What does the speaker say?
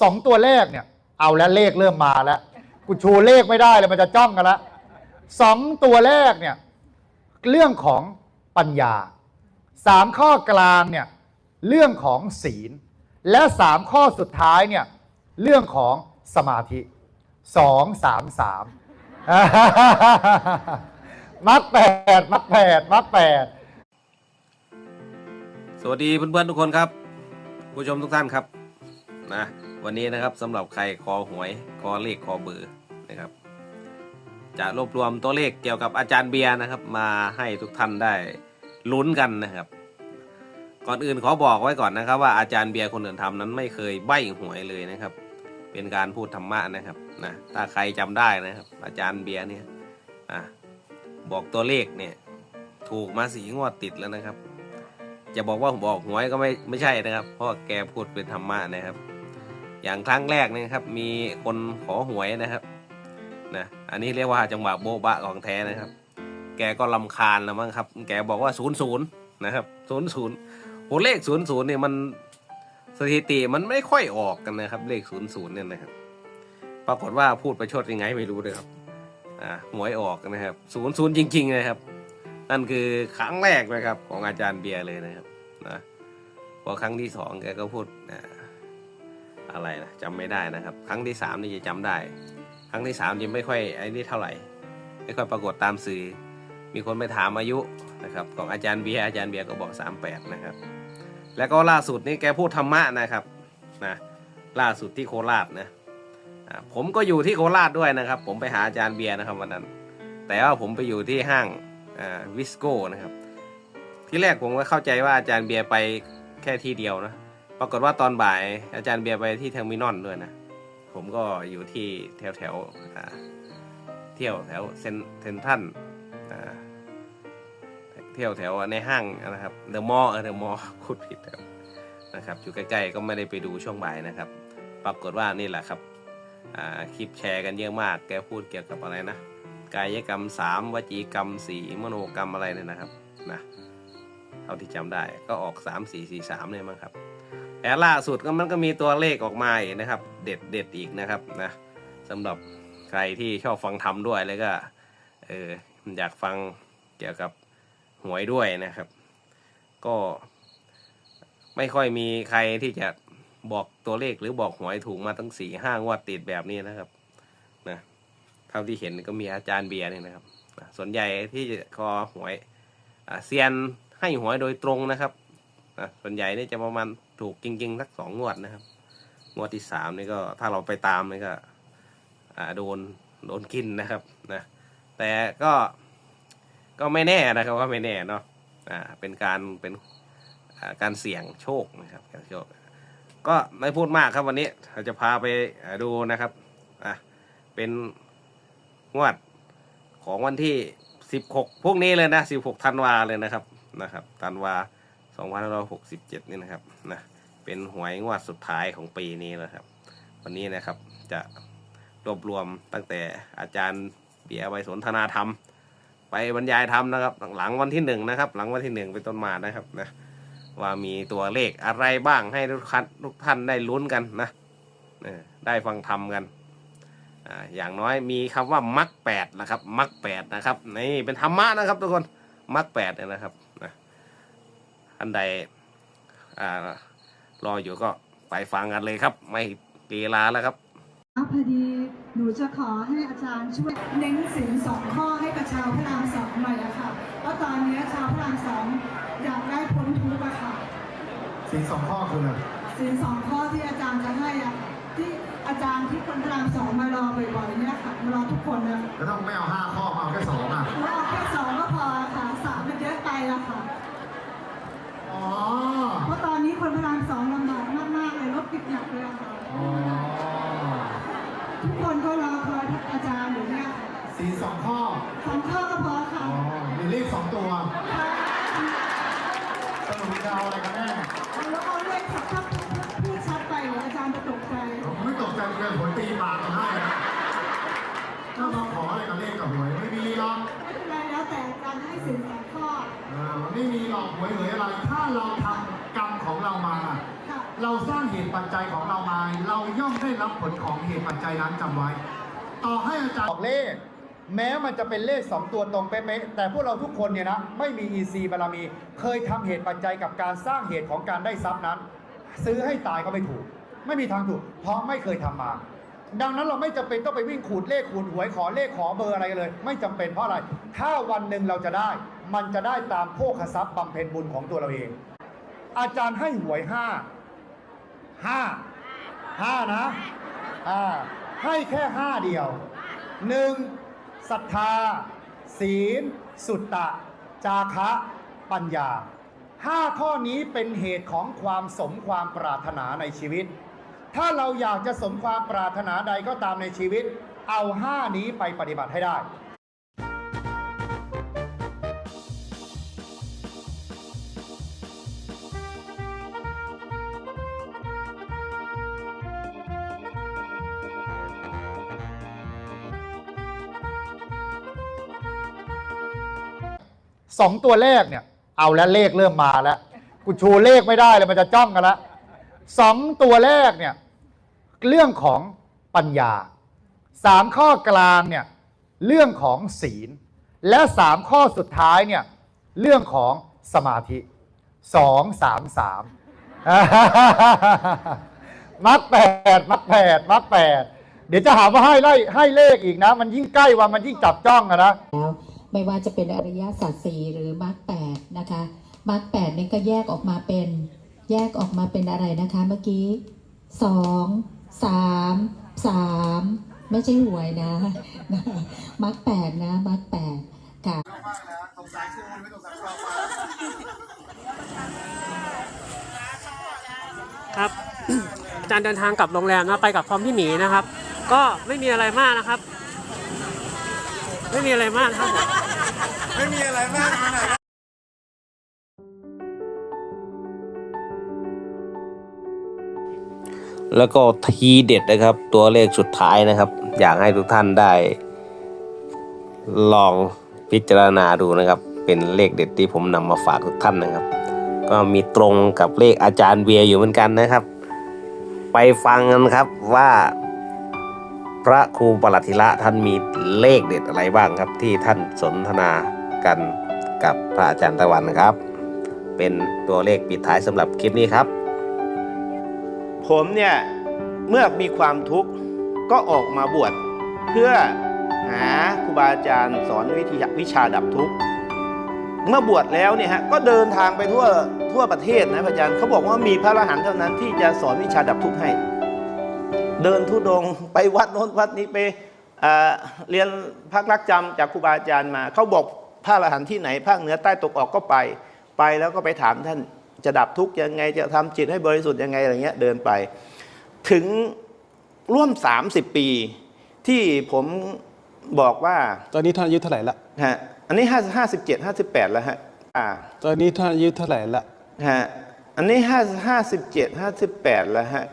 สองตัวเลขเนี่ย เอาแล้วเลขเริ่มมาแล้วกูชูเลขไม่ได้เลยมันจะจ้องกันล้วสองตัวแรกเนี่ย เรื่องของปัญญาสามข้อกลางเนี่ย เรื่องของศีล และสามข้อสุดท้ายเนี่ย เรื่องของสมาธิสองสามสามมักแปดมักแปดมักแปดสวัสดีเพื่อนๆทุกคนครับ ผู้ชมทุกท่านครับนะ วันนี้นะครับสำหรับใครคอหวยคอเลขคอเบอร์นะครับ จะรวบรวมตัวเลขเกี่ยวกับอาจารย์เบียร์นะครับ มาให้ทุกท่านได้ลุ้นกันนะครับ ก่อนอื่นขอบอกไว้ก่อนนะครับ ว่าอาจารย์เบียร์คนอื่นทำนั้นไม่เคยใบ้หวยเลยนะครับ เป็นการพูดธรรมะนะครับนะถ้าใครจำได้นะครับ อาจารย์เบียร์เนี่ยอะบอกตัวเลขเนี่ยถูกมาสีงวดติดแล้วนะครับ จะบอกว่าบอกหวยก็ไม่ไม่ใช่นะครับ เพราะแกพูดเป็นธรรมะนะครับ อย่างครั้งแรกเนะครับ มีคนขอหวยนะครับนะอันนี้เรียกว่าจังหวะโบ๊ะบะของแท้นะครับ แกก็ลำคาญแล้วมั้งครับ แกบอกว่าศูนย์ศูนย์นะครับศูนย์ศูนย์โหเลขศูนย์ศูนย์เนี่ยมันสถิติมันไม่ค่อยออกกันนะครับ เลขศูนย์ศูนย์เนี่ยนะครับ ปรากฏว่าพูดประชดยังไงไม่รู้เลยครับอ่าหวยออกนะครับศูนย์ศูนย์จริงๆเลยครับ นั่นคือครั้งแรกนะครับของอาจารย์เบียร์เลยนะครับนะพอครั้งที่สองแกก็พูดอ่า อะไรนะจำไม่ได้นะครับ ครั้งที่สามนี่จะจำได้ ครั้งที่สามยังไม่ค่อยไอ้นี่เท่าไหร่ ไม่ค่อยปรากฏตามสื่อ มีคนไปถามอายุนะครับของอาจารย์เบียร์อาจารย์เบียร์ก็บอก 38 นะครับ แล้วก็ล่าสุดนี่แกพูดธรรมะนะครับนะล่าสุดที่โคราชนะผมก็อยู่ที่โคราชด้วยนะครับ ผมไปหาอาจารย์เบียร์นะครับวันนั้น แต่ว่าผมไปอยู่ที่ห้างวิสโก้นะครับ ที่แรกผมก็เข้าใจว่าอาจารย์เบียร์ไปแค่ที่เดียวนะ ปรากฏว่าตอนบ่ายอาจารย์เบียร์ไปที่เทอร์มินอลด้วยนะ ผมก็อยู่ที่แถวแถวเที่ยวแถวเซนเซนทันเที่ยวแถวในห้างนะครับเดอะมอลเออเดอะมอลล์พูดผิดครับนะครับอยู่ใกล้ๆก็ไม่ได้ไปดูช่วงบ่ายนะครับ ปรากฏว่านี่แหละครับคลิปแชร์กันเยอะมาก แกพูดเกี่ยวกับอะไรนะ กายกรรมสามวจีกรรมสี่มโนกรรมอะไรเนี่ยนะครับนะเท่าที่จำได้ก็ออกสามสี่สี่สามเนี่ยมั้งครับ แต่ล่าสุดก็มันก็มีตัวเลขออกมาอีกนะครับ เด็ดเด็ดอีกนะครับนะสำหรับใครที่ชอบฟังธรรมด้วยแล้วก็เอออยากฟังเกี่ยวกับหวยด้วยนะครับ ก็ ไม่ค่อยมีใครที่จะบอกตัวเลขหรือบอกหวยถูกมาตั้งสี่ห้างวดติดแบบนี้นะครับนะเท่าที่เห็นก็มีอาจารย์เบียร์เนี่ยนะครับ ส่วนใหญ่ที่จะคอหวยเซียนให้หวยโดยตรงนะครับอะส่วนใหญ่นี่จะประมาณ ถูกจริงๆสักสองงวดนะครับ งวดที่สามนี่ก็ถ้าเราไปตามนี่ก็โดนโดนกินนะครับนะแต่ก็ก็ไม่แน่นะครับว่าไม่แน่เนาะอ่าเป็นการเป็นการเสี่ยงโชคนะครับการโชค ก็ไม่พูดมากครับวันนี้เราจะพาไปดูนะครับอะเป็นงวดของวันที่16พวกนี้เลยนะ16ธันวาเลยนะครับนะครับธันวา 2567 นี่นะครับนะเป็นหวยงวดสุดท้ายของปีนี้นะครับ วันนี้นะครับจะรวบรวมตั้งแต่อาจารย์เบียร์ไปสนทนาธรรม ไปบรรยายธรรมนะครับ หลังวันที่หนึ่งนะครับ หลังวันที่หนึ่งเป็นต้นมานะครับนะว่ามีตัวเลขอะไรบ้างให้ทุกท่านทุกท่านได้ลุ้นกันนะได้ฟังธรรมกันอย่างน้อยมีคำว่ามักแปดนะครับมักแปดนะครับนี่เป็นธรรมะนะครับทุกคนมักแปดนะครับ อันใดอ่ารออยู่ก็ไปฟังกันเลยครับ ไม่ตีลาแล้วครับพอดีหนูจะขอให้อาจารย์ช่วยเน้นสินสองข้อให้กับชาวพระรามสองหน่อยอะค่ะเพราะตอนนี้ชาวพระรามสองอยากได้พ้นทุกข์อะค่ะสิ่งสองข้อคืออะไรสินสองข้อที่อาจารย์จะให้อะที่อาจารย์ที่คนพระรามสองมารอบ่อยๆเนี่ยค่ะมารอทุกคนนะแล้วต้องไม่เอาห้าข้อมาเอาแค่สองอะรอแค่สองก็พอค่ะสามมันเยอะไปละค่ะ อ๋อ เพราะตอนนี้คนพระรามสองลำบากมากๆเลยรถติดหนักเลยอะค่ะอ๋อ ทุกคนก็รอคอยอาจารย์อยู่เนี่ยค่ะสิ่งสองข้อ สองข้อก็พออ๋ค่ะอมีเลขสองตัวสรุปจะเอาอะไรกันแน่แล้วเอาเลขชัดชัดพูดชัดไปเดี๋ยวอาจารย์จะตกใจ ผมไม่ตกใจเกินผลตีปากมาให้นะ ถ้ามาขออะไรกับเลขกับหวยไม่มีหรอกไม่เป็นไรแล้วแต่การให้สินสองข้อเออมันไม่มีหรอกหวยเหยอะไร ถ้าเราทำกรรมของเรามา ค่ะเราสร้างเหตุปัจจัยของเรามา เราย่อมได้รับผลของเหตุปัจจัยนั้นจำไว้ ต่อให้อาจารย์ ออกเลข แม้มันจะเป็นเลข 2 ตัวตรงเป๊ะๆแต่พวกเราทุกคนเนี่ยนะไม่มี EC บารมี เคยทำเหตุปัจจัยกับการสร้างเหตุของการได้ทรัพย์นั้น ซื้อให้ตายก็ไม่ถูก ไม่มีทางถูก เพราะไม่เคยทำมา ดังนั้นเราไม่จำเป็นต้องไปวิ่งขูดเลขขูดหวยขอเลขขอเบอร์อะไรเลย ไม่จำเป็นเพราะอะไร ถ้าวันหนึ่งเราจะได้ มันจะได้ตามโภคทรัพย์บำเพ็ญบุญของตัวเราเอง อาจารย์ให้หวยห้าห้าห้านะอ่าให้แค่ห้าเดียวหนึ่งศรัทธา ศีล สุตตะ จาคะ ปัญญาห้าข้อนี้เป็นเหตุของความสมความปรารถนาในชีวิต ถ้าเราอยากจะสมความปรารถนาใดก็ตามในชีวิต เอาห้านี้ไปปฏิบัติให้ได้สองตัวเลขเนี่ย เอาแล้วเลขเริ่มมาแล้ว กูชูเลขไม่ได้เลยมันจะจ้องกันแล้วสองตัวแรกเนี่ย เรื่องของปัญญาสามข้อกลางเนี่ยเรื่องของศีล และสามข้อสุดท้ายเนี่ยเรื่องของสมาธิสองสามสามมักแปดมักแปดมักแปดเดี๋ยวจะหาว่าให้ไล่ให้เลขอีกนะ มันยิ่งใกล้วันมันยิ่งจับจ้องอะนะแล้วไม่ว่าจะเป็นอริยสัจสี่หรือมรรคแปดนะคะมรรคแปดนี่ก็แยกออกมาเป็น แยกออกมาเป็นอะไรนะคะ เมื่อกี้สอง สามสามไม่ใช่หวยนะมรรคแปดนะมรรคแปดค่ะครับอาจารย์เดินทางกลับโรงแรมนะไปกับพร้อมพี่หมีนะครับ ก็ไม่มีอะไรมากนะครับ ไม่มีอะไรมากครับผม แล้วก็ทีเด็ดนะครับ ตัวเลขสุดท้ายนะครับ อยากให้ทุกท่านได้ ลองพิจารณาดูนะครับ เป็นเลขเด็ดที่ผมนำมาฝากทุกท่านนะครับ ก็มีตรงกับเลขอาจารย์เบียร์อยู่เหมือนกันนะครับ ไปฟังกันครับว่า พระครูปรัติละท่านมีเลขเด็ดอะไรบ้างครับ ที่ท่านสนทนากันกับพระอาจารย์ตะวันนะครับ เป็นตัวเลขปิดท้ายสำหรับคลิปนี้ครับ ผมเนี่ย เมื่อมีความทุกข์ก็ออกมาบวชเพื่อหาครูบาอาจารย์สอนวิธีวิชาดับทุกข์เมื่อบวชแล้วเนี่ยฮะก็เดินทางไปทั่วทั่วประเทศนะพระอาจารย์เขาบอกว่ามีพระอรหันต์เท่านั้นที่จะสอนวิชาดับทุกข์ให้ เดินทุดงไปวัดโน้นวัดนี้ไปเเรียนพักรักจำจากครูบาอาจารย์มา เขาบอกพระอรหันต์ที่ไหนภาคเหนือใต้ตกออกก็ไป ไปแล้วก็ไปถามท่าน จะดับทุกข์ยังไงจะทำจิตให้บริสุทธิ์ยังไงอะไรเงี้ยเดินไป ถึงร่วม 30 ปี ที่ผมบอกว่า ตอนนี้ท่านอายุเท่าไหร่ละฮะอันนี้5 57 58แล้วฮะอ่าตอนนี้ท่านอายุเท่าไหร่ละฮะอันนี้5 57 58แล้วฮะ